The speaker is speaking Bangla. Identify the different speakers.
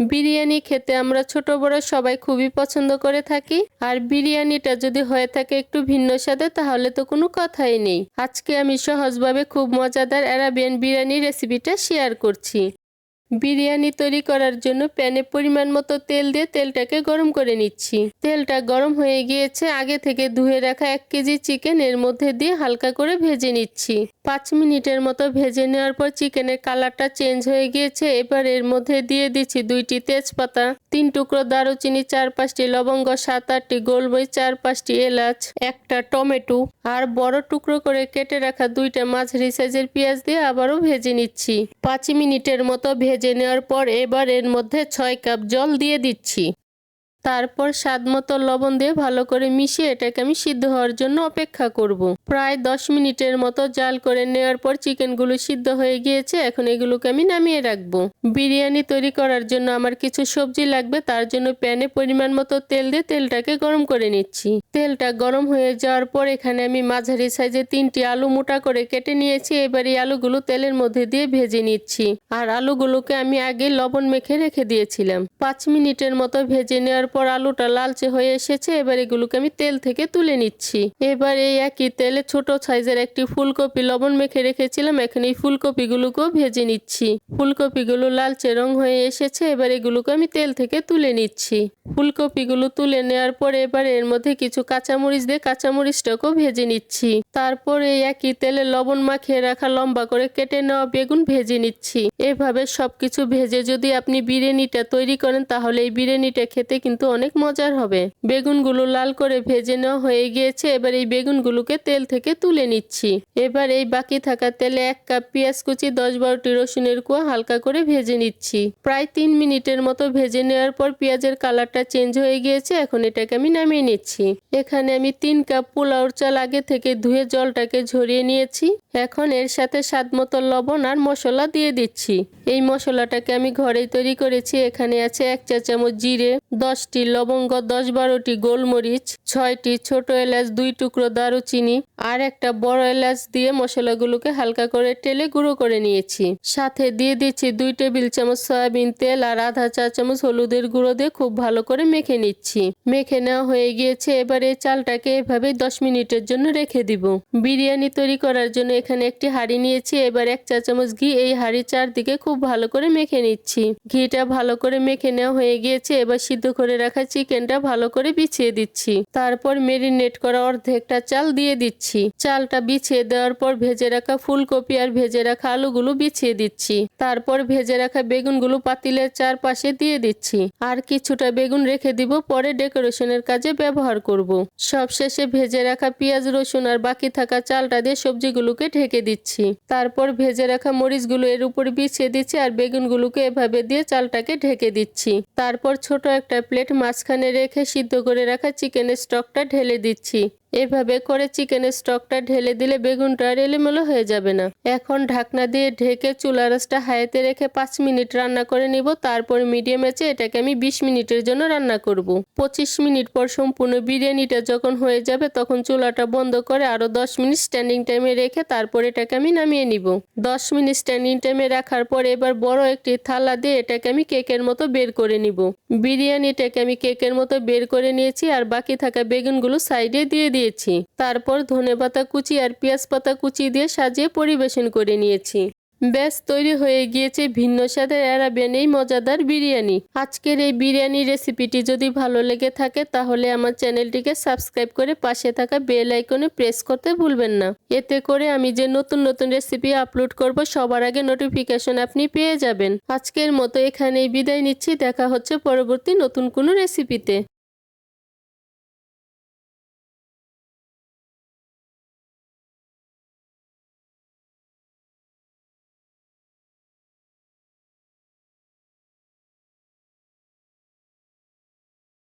Speaker 1: বিরিয়ানি খেতে আমরা ছোট বড় সবাই খুবই পছন্দ করে থাকি। আর বিরিয়ানিটা যদি হয়ে থাকে একটু ভিন্ন স্বাদে, তাহলে তো কোনো কথাই নেই। আজকে আমি সহজভাবে খুব মজাদার অ্যারাবিয়ান বিরিয়ানি রেসিপিটা শেয়ার করছি। বিরিয়ানি তৈরি করার জন্য প্যানে পরিমাণ মতো তেল দিয়ে তেলটাকে গরম করে নিচ্ছি। তেলটা গরম হয়ে গিয়েছে, আগে থেকে ধুয়ে রাখা এক কেজি চিকেন এর মধ্যে দিয়ে হালকা করে ভেজে নিচ্ছি। পাঁচ মিনিটের মতো ভেজে নেওয়ার পর চিকেনের কালারটা চেঞ্জ হয়ে গিয়েছে, এবার এর মধ্যে দিয়ে দিচ্ছি দুইটি তেজপাতা। তিন টুকরো দারুচিনি, চার পাঁচটি লবঙ্গ, সাত আটটি গোলমরিচ, চার পাঁচটি এলাচ, একটা টমেটো আর বড় টুকরো করে কেটে রাখা দুইটা মাঝারি সাইজের পেঁয়াজ দিয়ে আবারও ভেজে নিচ্ছি। পাঁচ মিনিটের মতো ভেজে নেওয়ার পর এবার এর মধ্যে ছয় কাপ জল দিয়ে দিচ্ছি। তারপর স্বাদ মতো লবণ দিয়ে ভালো করে মিশিয়ে এটাকে আমি সিদ্ধ হওয়ার জন্য অপেক্ষা করব। প্রায় দশ মিনিটের মতো জাল করে নেওয়ার পর চিকেনগুলো সিদ্ধ হয়ে গিয়েছে, এখন এগুলোকে আমি নামিয়ে রাখব। বিরিয়ানি তৈরি করার জন্য আমার কিছু সবজি লাগবে, তার জন্য প্যানে পরিমাণ মতো তেল দিয়ে তেলটাকে গরম করে নিচ্ছি। তেলটা গরম হয়ে যাওয়ার পর এখানে আমি মাঝারি সাইজে তিনটি আলু মোটা করে কেটে নিয়েছি, এবার এই আলুগুলো তেলের মধ্যে দিয়ে ভেজে নিচ্ছি। আর আলুগুলোকে আমি আগে লবণ মেখে রেখে দিয়েছিলাম। পাঁচ মিনিটের মতো ভেজে নেওয়ার পর আলুটা লালচে হয়ে এসেছে, এবার এগুলোকে আমি তেল থেকে তুলে নিচ্ছি। এবার এই একই তেলে ছোট সাইজের একটি ফুলকপি লবণ মেখে রেখেছিলাম, এখন এই ফুলকপিগুলোকেও ভেজে নিচ্ছি। ফুলকপিগুলো লালচে রং হয়ে এসেছে, এবার এগুলোকে আমি তেল থেকে তুলে নিচ্ছি। ফুলকপিগুলো তুলে নেওয়ার পর এবার এর মধ্যে কিছু কাঁচামরিচ দিয়ে কাঁচামরিচটাকেও ভেজে নিচ্ছি। তারপর এই একই তেলে লবণ মাখিয়ে রাখা লম্বা করে কেটে নেওয়া বেগুন ভেজে নিচ্ছি। এভাবে সবকিছু ভেজে যদি আপনি বিরিয়ানিটা তৈরি করেন, তাহলে এই বিরিয়ানিটা খেতে কিন্তু অনেক মজার হবে। বেগুনগুলো লাল করে ভেজে নেওয়া হয়ে গিয়েছে, এবার এই বেগুনগুলোকে তেল থেকে তুলে নিচ্ছি। এবার এই বাকি থাকা তেলে এক কাপ পেঁয়াজ কুচি, দশ বারোটি রসুনের কুয়া হালকা করে ভেজে নিচ্ছি। প্রায় তিন মিনিটের মতো ভেজে নেওয়ার পর পেঁয়াজের কালারটা চেঞ্জ হয়ে গিয়েছে, এখন এটাকে আমি নামিয়ে নিচ্ছি। এখানে আমি তিন কাপ পোলাওর চাল আগে থেকে ধুয়ে জলটাকে ঝরিয়ে নিয়েছি। এখন এর সাথে স্বাদ মতো লবণ আর মশলা দিয়ে দিচ্ছি। এই মশলাটাকে আমি ঘরেই তৈরি করেছি। এখানে আছে এক চা চামচ জিরে, দশটি লবঙ্গ, দশ বারোটি গোলমরিচ, ছয়টি ছোট এলাচ, দুই টুকরো দারুচিনি আর একটা বড় এলাচ দিয়ে মশলাগুলোকে হালকা করে টেলে গুঁড়ো করে নিয়েছি। সাথে দিয়ে দিচ্ছি দুই টেবিল চামচ সয়াবিন তেল আর আধা চা চামচ হলুদের গুঁড়ো দিয়ে খুব ভালো করে মেখে নিচ্ছি। মেখে নেওয়া হয়ে গিয়েছে। এবার চালটাকে এভাবে দশ মিনিটের জন্য রেখে দিব। বিরিয়ানি তৈরি করার জন্য এখানে একটি হাঁড়ি নিয়েছি, এবার এক চা চামচ ঘি। এই হাঁড়ির চারদিকে খুব ভালো করে মেখে নিচ্ছি। ঘিটা ভালো করে মেখে নেওয়া হয়ে গিয়েছে, এবার সিদ্ধ করে রাখা চিকেনটা ভালো করে বিছিয়ে দিচ্ছি। তারপর মেরিনেট করা অর্ধেকটা চাল দিয়ে দিচ্ছি। চালটা বিছিয়ে দেওয়ার পর ভেজে রাখা ফুলকপি আর ভেজে রাখা আলুগুলো বিছিয়ে দিচ্ছি। তারপর ভেজে রাখা বেগুনগুলো পাতিলের চারপাশে দিয়ে দিচ্ছি। আর কিছুটা বেগুন রেখে দিব, পরে ডেকোরেশনের কাজে ব্যবহার করব। সবশেষে ভেজে রাখা পেঁয়াজ, রসুন আর বাকি থাকা চালটা দিয়ে সবজিগুলোকে ঢেকে দিচ্ছি। তারপর ভেজে রাখা মরিচগুলো এর উপর বিছিয়ে দিচ্ছি আর বেগুনগুলোকে এভাবে দিয়ে চালটাকে ঢেকে দিচ্ছি। তারপর ছোট একটা প্লেট মাঝখানে রেখে সিদ্ধ করে রাখা চিকেনের স্টকটা ঢেলে দিচ্ছি। এভাবে করে চিকেনের স্টকটা ঢেলে দিলে বেগুনটা এলোমেলো হয়ে যাবে না। এখন ঢাকনা দিয়ে ঢেকে চুলা রাসটা হাইতে রেখে পাঁচ মিনিট রান্না করে নিব, তারপর মিডিয়াম আছে এটাকে আমি বিশ মিনিটের জন্য রান্না করব। পঁচিশ মিনিট পর সম্পূর্ণ বিরিয়ানিটা যখন হয়ে যাবে, তখন চুলাটা বন্ধ করে আরও দশ মিনিট স্ট্যান্ডিং টাইমে রেখে তারপর এটাকে আমি নামিয়ে নিব। দশ মিনিট স্ট্যান্ডিং টাইমে রাখার পর এবার বড় একটি থালা দিয়ে এটাকে আমি কেকের মতো বের করে নিব। বিরিয়ানিটাকে আমি কেকের মতো বের করে নিয়েছি, আর বাকি থাকা বেগুনগুলো সাইডে দিয়ে দিয়েছি। তারপর ধনেপাতা কুচি আর পেঁয়াজ পাতা কুচি দিয়ে সাজিয়ে পরিবেশন করে নিয়েছি। ব্যাস, তৈরি হয়ে গিয়েছে ভিন্ন স্বাদের অ্যারাবিয়ান এই মজাদার বিরিয়ানি। আজকের এই বিরিয়ানি রেসিপিটি যদি ভালো লেগে থাকে, তাহলে আমার চ্যানেলটিকে সাবস্ক্রাইব করে পাশে থাকা বেল আইকনে প্রেস করতে ভুলবেন না। এতে করে আমি যে নতুন নতুন রেসিপি আপলোড করব, সবার আগে নোটিফিকেশন আপনি পেয়ে যাবেন। আজকের মতো এখানেই বিদায় নিচ্ছি, দেখা হচ্ছে পরবর্তী নতুন কোনো রেসিপিতে।